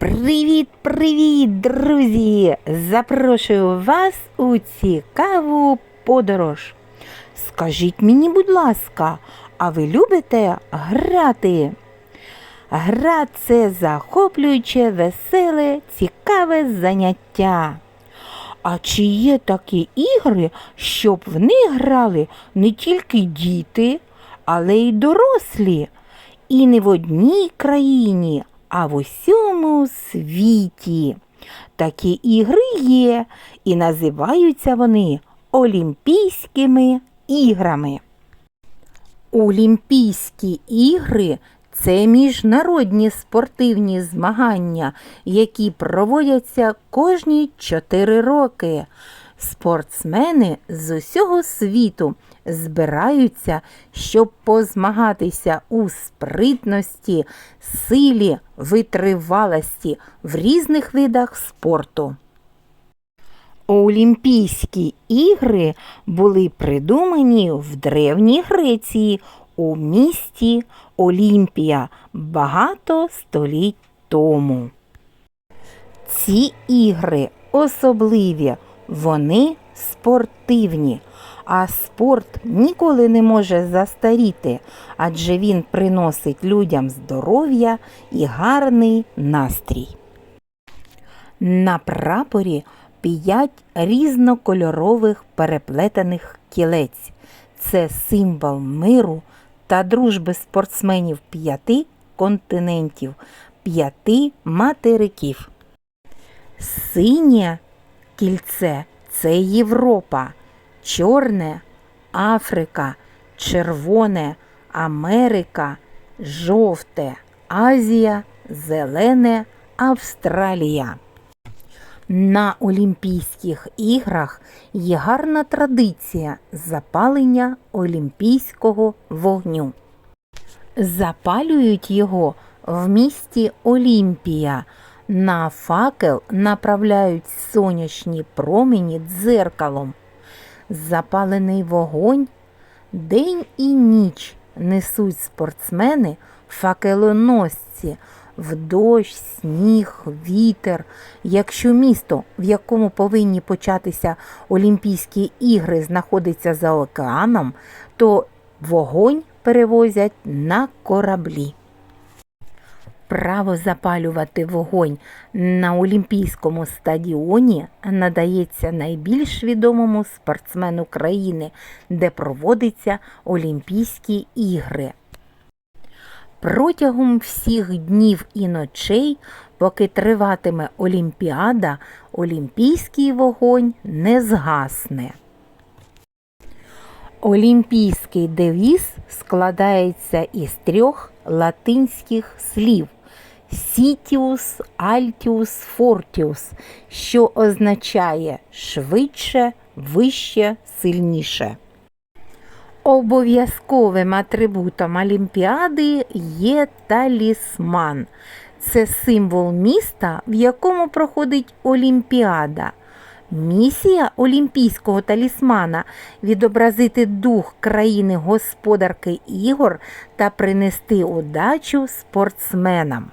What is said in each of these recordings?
Привіт-привіт, друзі! Запрошую вас у цікаву подорож. Скажіть мені, будь ласка, а ви любите грати? Гра це захоплююче, веселе, цікаве заняття. А чи є такі ігри, щоб в них грали не тільки діти, але й дорослі? І не в одній країні, а в усьому світі. Такі ігри є, і називаються вони Олімпійськими іграми. Олімпійські ігри це міжнародні спортивні змагання, які проводяться кожні 4 роки. Спортсмени з усього світу збираються, щоб позмагатися у спритності, силі, витривалості в різних видах спорту. Олімпійські ігри були придумані в Древній Греції у місті Олімпія багато століть тому. Ці ігри особливі, вони спортивні, а спорт ніколи не може застаріти, адже він приносить людям здоров'я і гарний настрій. На прапорі п'ять різнокольорових переплетених кілець. Це символ миру та дружби спортсменів п'яти континентів, п'яти материків. Синє кільце це Європа, чорне Африка, червоне Америка, жовте Азія, зелене Австралія. На Олімпійських іграх є гарна традиція запалення олімпійського вогню. Запалюють його в місті Олімпія. На факел направляють сонячні промені дзеркалом. Запалений вогонь день і ніч несуть спортсмени факелоносці в дощ, сніг, вітер. Якщо місто, в якому повинні початися Олімпійські ігри, знаходиться за океаном, то вогонь перевозять на кораблі. Право запалювати вогонь на Олімпійському стадіоні надається найбільш відомому спортсмену країни, де проводяться Олімпійські ігри. Протягом всіх днів і ночей, поки триватиме Олімпіада, олімпійський вогонь не згасне. Олімпійський девіз складається із трьох латинських слів Сітіус, Альтіус, Фортіус, що означає швидше, вище, сильніше. Обов'язковим атрибутом Олімпіади є талісман. Це символ міста, в якому проходить Олімпіада. Місія олімпійського талісмана відобразити дух країни господарки ігор та принести удачу спортсменам.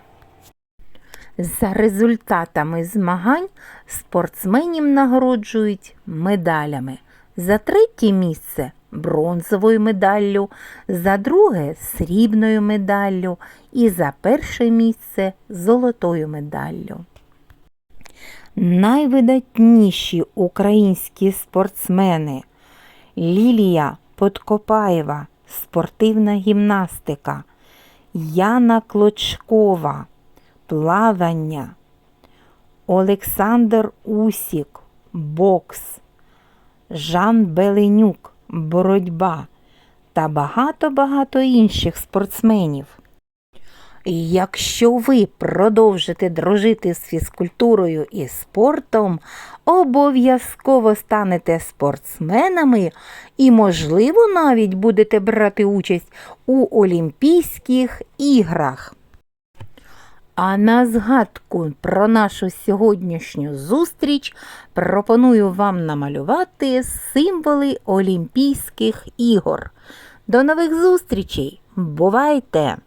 За результатами змагань спортсменів нагороджують медалями. За третє місце бронзовою медаллю, за друге срібною медаллю і за перше місце золотою медаллю. Найвидатніші українські спортсмени Лілія Подкопаєва, спортивна гімнастика, Яна Клочкова, плавання, Олександр Усік, бокс, Жан Беленюк, боротьба та багато-багато інших спортсменів. Якщо ви продовжите дружити з фізкультурою і спортом, обов'язково станете спортсменами і, можливо, навіть будете брати участь у Олімпійських іграх. А на згадку про нашу сьогоднішню зустріч пропоную вам намалювати символи Олімпійських ігор. До нових зустрічей! Бувайте!